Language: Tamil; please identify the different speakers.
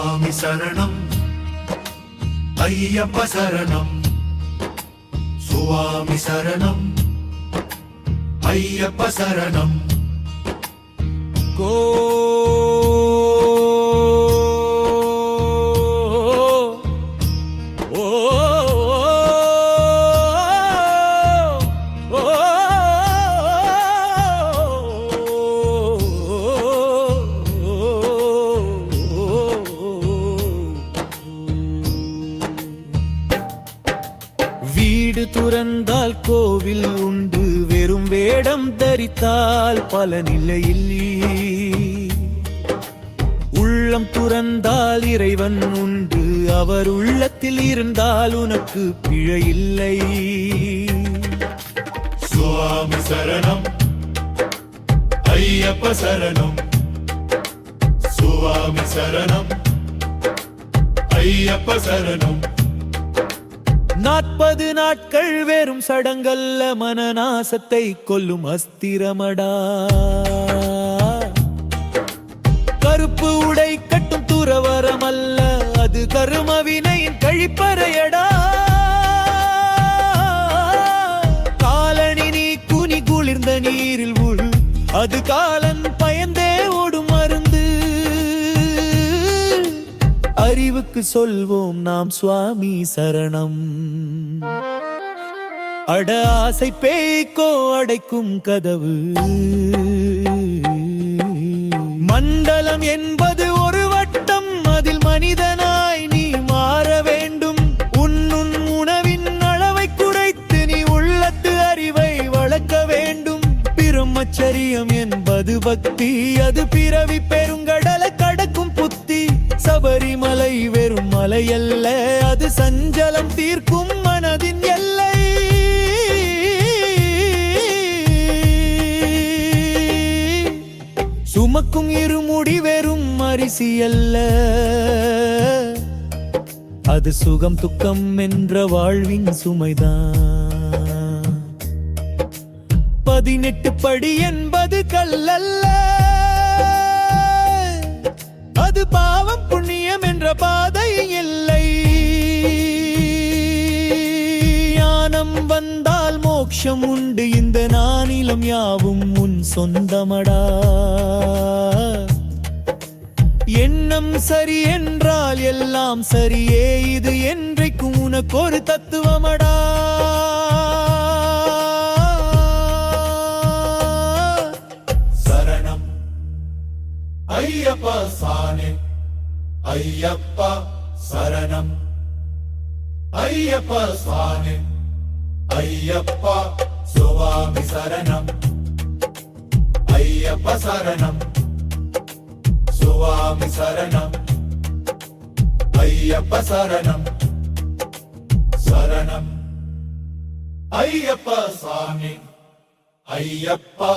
Speaker 1: சுவாமி சரணம். ஐயப்ப சரணம். சுவாமி சரணம். ஐயப்ப சரணம்.
Speaker 2: கோ வீடு துறந்தால் கோவில் உண்டு. வெறும் வேடம் தரித்தால் பலனில்லையில் உள்ளம் துறந்தால் இறைவன் உண்டு. அவர் உள்ளத்தில் இருந்தால் உனக்கு பிழையில்லை
Speaker 1: சுவாமி சரணம். ஐயப்ப சரணம். சுவாமி சரணம். ஐயப்ப சரணம்.
Speaker 2: நாற்பது நாட்கள் வெறும் சடங்கல்ல மனநாசத்தை கொல்லும் அஸ்திரமடா. கருப்பு உடை கட்டும் துறவரமல்ல அது கருமவினையின் கழிப்பறையடா. காலனி நீ குனி குளிர்ந்த நீரில் உள் அது காலன் அறிவுக்கு சொல்வோம் நாம் சுவாமி சரணம். அட ஆசை பேய்க்கோ அடைக்கும் கதவு. மண்டலம் என்பது ஒரு வட்டம் அதில் மனிதனாய் நீ மாற வேண்டும். உன்னுன் உணவின் அளவை குறைத்து நீ உள்ளத்து அறிவை வளர்க்க வேண்டும். பிரம்மச்சரியம் என்பது பக்தி அது பிறவி பெருங்கடலை சபரிமலை வெறும் மலையல்ல அது சஞ்சலம் தீர்க்கும் மனதின் எல்லை. சுமக்கும் இருமுடி வெறும் அரிசி அல்ல. அது சுகம் துக்கம் என்ற வாழ்வின் சுமைதான். பதினெட்டு படி என்பது கல்லல்ல. அது பாவம் மோட்சம் உண்டு இந்த நானிலம் யாவும் உன் சொந்தமடா. எண்ணம் சரி என்றால் எல்லாம் சரியே இது என்றைக்கும் உனக்கு ஒரு தத்துவமடா.
Speaker 1: சரணம் ஐயப்பா சாமி ஐயப்பா சரணம். ஐயப்பா சுவாமி ஐயப்பா சுவாமி சரணம் ஐயப்ப சரணம் சுவாமி சரணம் ஐயப்ப சரணம் சரணம் ஐயப்ப சாமி ஐயப்பா